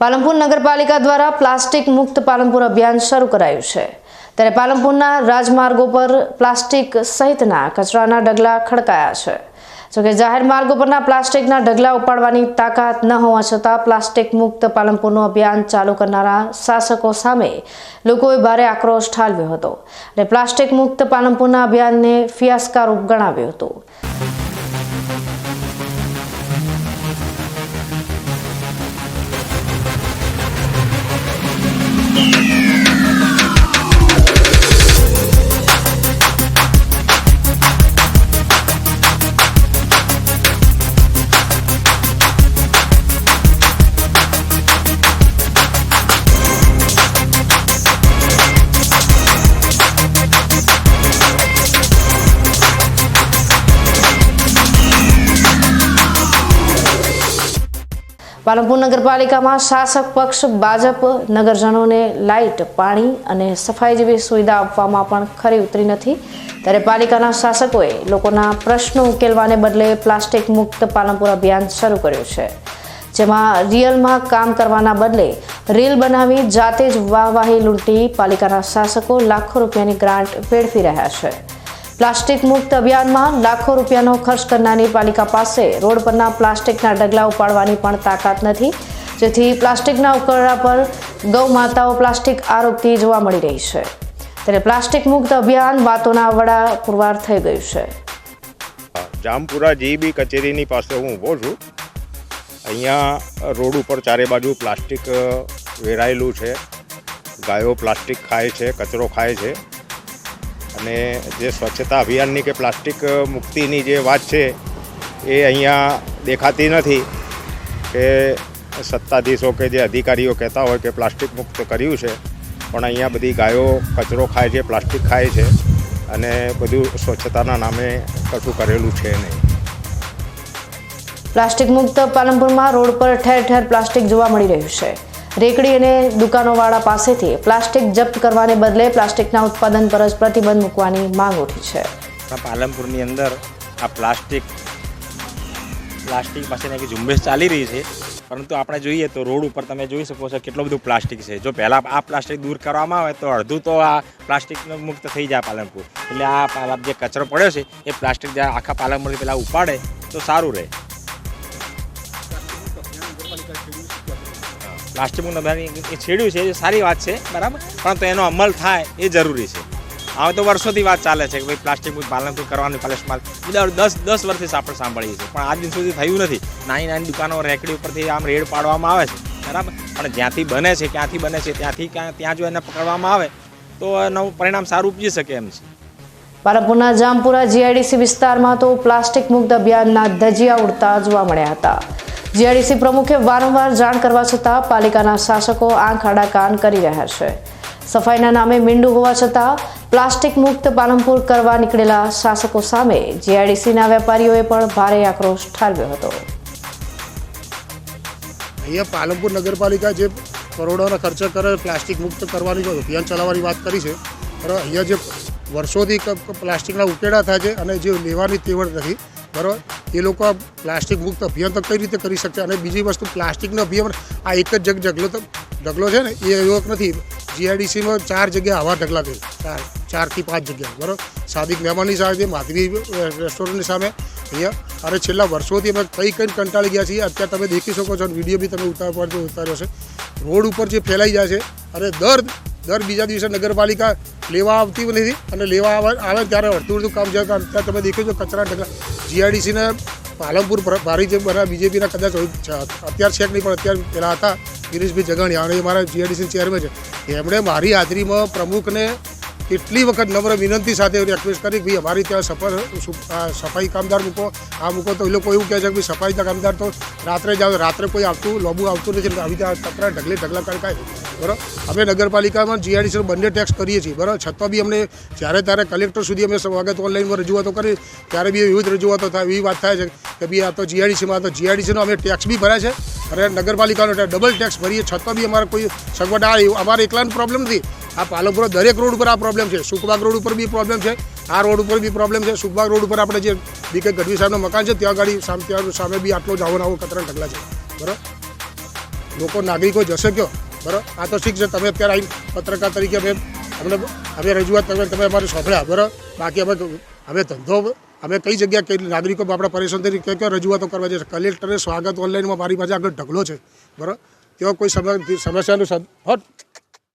પાલનપુર નગરપાલિકા દ્વારા પ્લાસ્ટિક મુક્ત પાલનપુર અભિયાન શરૂ કરાયું છે. ત્યારે પાલનપુરના રાજમાર્ગો પર પ્લાસ્ટિક સહિતના કચરાના ઢગલા ખડકાયા છે. જોકે જાહેર માર્ગો પરના પ્લાસ્ટિકના ઢગલા ઉપાડવાની તાકાત ન હોવા છતાં પ્લાસ્ટિક મુક્ત પાલનપુરનું અભિયાન ચાલુ કરનારા શાસકો સામે લોકોએ ભારે આક્રોશ ઠાલવ્યો હતો અને પ્લાસ્ટિક મુક્ત પાલનપુરના અભિયાનને ફિયાસ્કારૂપ ગણાવ્યું હતું. પાલનપુર નગરપાલિકામાં શાસક પક્ષ ભાજપ નગરજનોને લાઇટ, પાણી અને સફાઈ જેવી સુવિધા આપવામાં પણ ખરી ઉતરી નથી. ત્યારે પાલિકાના શાસકોએ લોકોના પ્રશ્નો ઉકેલવાને બદલે પ્લાસ્ટિક મુક્ત પાલનપુર અભિયાન શરૂ કર્યું છે. જેમાં રિયલમાં કામ કરવાના બદલે રીલ બનાવી જાતે જ વાહવાહી લૂંટી પાલિકાના શાસકો લાખો રૂપિયાની ગ્રાન્ટ વેડફી રહ્યા છે. પ્લાસ્ટિક મુક્ત અભિયાનમાં લાખો રૂપિયાનો ખર્ચ કરનારની પાલિકા પાસે રોડ પરના પ્લાસ્ટિકના ઢગલા ઉપાડવાની પણ તાકાત નથી, જેથી પ્લાસ્ટિકના ઉકરડા પર ગૌ માતાઓ પ્લાસ્ટિક આરોપતી જોવા મળી રહી છે. ત્યારે પ્લાસ્ટિક મુક્ત અભિયાન વાતોના વડા પુરવાર થઈ ગયું છે. જામપુરા જીબી કચેરીની પાસે હું ઊભો છું. અહીંયા રોડ ઉપર ચારે બાજુ પ્લાસ્ટિક વેરાયેલું છે. ગાયો પ્લાસ્ટિક ખાય છે, કચરો ખાય છે. અને જે સ્વચ્છતા અભિયાનની કે પ્લાસ્ટિક મુક્તિની જે વાત છે, એ અહીંયા દેખાતી નથી કે સત્તાધીશો કે જે અધિકારીઓ કહેતા હોય કે પ્લાસ્ટિક મુક્ત કર્યું છે, પણ અહીંયા બધી ગાયો, કચરો ખાય છે, પ્લાસ્ટિક ખાય છે અને બધું સ્વચ્છતાના નામે કશું કરેલું છે નહીં. પ્લાસ્ટિક મુક્ત પાલનપુરમાં રોડ પર ઠેર ઠેર પ્લાસ્ટિક જોવા મળી રહ્યું છે. રેકડી અને દુકાનોવાળા પાસેથી પ્લાસ્ટિક જપ્ત કરવાને બદલે પ્લાસ્ટિકના ઉત્પાદન પર જ પ્રતિબંધ મૂકવાની માંગ ઉઠી છે. પાલનપુરની અંદર આ પ્લાસ્ટિક પ્લાસ્ટિક પાસેની એક ઝુંબેશ ચાલી રહી છે. પરંતુ આપણે જોઈએ તો રોડ ઉપર તમે જોઈ શકો છો કેટલું બધું પ્લાસ્ટિક છે. જો પહેલાં આ પ્લાસ્ટિક દૂર કરવામાં આવે તો અડધું તો આ પ્લાસ્ટિકનું મુક્ત થઈ જાય પાલનપુર. એટલે આ જે કચરો પડ્યો છે, એ પ્લાસ્ટિક જે આખા પાલનપુરથી પહેલાં ઉપાડે તો સારું રહે. પ્લાસ્ટિક મુક્ત એ છેડ્યું છે, એ સારી વાત છે, બરાબર? પરંતુ એનો અમલ થાય એ જરૂરી છે. હવે તો વર્ષોથી વાત ચાલે છે કે ભાઈ પ્લાસ્ટિક મુક્ત પાલનપુર કરવાનું પાલસમાલ બધા દસ દસ વર્ષથી આપણે સાંભળીએ છીએ. પણ આજ દિન સુધી થયું નથી. નાની નાની દુકાનો રેકડી ઉપરથી આમ રેડ પાડવામાં આવે છે, બરાબર? પણ જ્યાંથી બને છે, ક્યાંથી બને છે, ત્યાંથી ત્યાં જો એને પકડવામાં આવે, તો એનું પરિણામ સારું ઉપજી શકે એમ છે. પાલનપુરના જામપુરા જીઆઈડીસી વિસ્તારમાં તો પ્લાસ્ટિક મુક્ત અભિયાનના ધજિયા ઉડતા જોવા મળ્યા હતા. જીઆઈડીસી પ્રમુખે વારંવાર જાણ કરવા છતાં પાલિકાના શાસકો આંખ આડા કાન કરી રહ્યા છે. સફાઈના નામે મીંડું હોવા છતાં પ્લાસ્ટિક મુક્ત પાલનપુર કરવા નીકળેલા શાસકો સામે જીઆઈડીસીના વેપારીઓએ પણ ભારે આક્રોશ ઠાલવ્યો હતો. અહીંયા પાલનપુર નગરપાલિકા જે કરોડોના ખર્ચો કરે પ્લાસ્ટિક મુક્ત કરવાની અભિયાન ચલાવવાની વાત કરી છે, બરાબર? અહીંયા જે વર્ષોથી પ્લાસ્ટિકના ઉકેડા થાય છે અને જે લેવાની તેવડ નથી, બરાબર? એ લોકો આ પ્લાસ્ટિક મુક્ત અભિયાન તો કઈ રીતે કરી શકશે? અને બીજી વસ્તુ, પ્લાસ્ટિકનો અભિયાન આ એક જ જગ ઢગલો તો ઢગલો છે ને, એ એવો નથી. જીઆઈડીસીમાં ચાર જગ્યા આવા ઢગલા છે ચાર, ચારથી પાંચ જગ્યા બરાબર? સાદિક મહેમાનની સામે માધવી રેસ્ટોરન્ટની સામે. અહીંયા અને છેલ્લા વર્ષોથી અમે કઈ કઈ કંટાળી ગયા છીએ. અત્યારે તમે દેખી શકો છો વીડિયો બી તમે ઉતાર પર ઉતાર્યો છે. રોડ ઉપર જે ફેલાઈ જાય છે અને દર દર બીજા દિવસે નગરપાલિકા લેવા આવતી નથી. અને લેવા આવે ત્યારે અડધું અડધું કામ જાય અત્યારે તમે દેખ્યું છો, કચરા ઢગલા. જીઆઈડીસીને પાલનપુર ભર- જે બધા બીજેપીના કદાચ હોય છે. છે કે નહીં, પણ અત્યારે પહેલાં હતા ગિરીશભાઈ જગાણી. અને મારા જીઆઈડીસી ચેરમેન છે. એમણે મારી હાજરીમાં પ્રમુખને કેટલી વખત નમ્ર વિનંતી સાથે રિક્વેસ્ટ કરી ભાઈ, અમારી ત્યાં સફર સફાઈ કામદાર મૂકો. આ મૂકો તો એ લોકો એવું કહે છે કે ભાઈ સફાઈ કામદાર તો રાત્રે જાવ રાત્રે કોઈ આવતું, લોબુ આવતું નથી. આવી ત્યાં તકરા ઢગલે ઢગલા કડકાય બરાબર? અમે નગરપાલિકામાં જીઆઈડીસી બંને ટેક્સ કરીએ છીએ, બરાબર? છતાં બી અમને જ્યારે ત્યારે કલેક્ટર સુધી અમે સ્વાગત ઓનલાઈનમાં રજૂઆતો કરી ત્યારે બી વિવિધ રજૂઆતો થાય, એવી વાત થાય છે કે ભાઈ આ તો જીઆઈડીસીમાં તો જીઆઈડીસીનો અમે ટેક્સ બી ભર્યા છે અને નગરપાલિકાનો ડબલ ટેક્સ ભરીએ, છતાં બી અમારે કોઈ સગવડ, આ અમારે એકલાનો પ્રોબ્લેમ નથી. આ પાલનપુર દરેક રોડ ઉપર આ પ્રોબ્લેમ છે, સુખબાગ રોડ ઉપર બી પ્રોબ્લેમ છે, આ રોડ ઉપર બી પ્રોબ્લેમ છે, સુખબાગ રોડ ઉપર આપણે જે બીકે ગઢવી સાહેબનું મકાન છે, ત્યાં ગાડી સામે, ત્યાં સામે બી આટલો જ આવો આવો કચરા ઢગલા છે, બરાબર? લોકો નાગરિકો જશે કયો? બરાબર? આ તો ઠીક છે, તમે અત્યારે આવી પત્રકાર તરીકે અમે અમને અમે રજૂઆત તમે તમે અમારે સોંપડ્યા બરાબર? બાકી અમે અમે ધંધો અમે કઈ જગ્યા કઈ નાગરિકો આપણા પરેશાન થઈ કઈ કઈ રજૂઆતો કરવા જશે કલેક્ટરે સ્વાગત ઓનલાઈનમાં મારી પાસે આગળ ઢગલો છે, બરાબર? તેઓ કોઈ સમ- સમસ્યાનું હટ.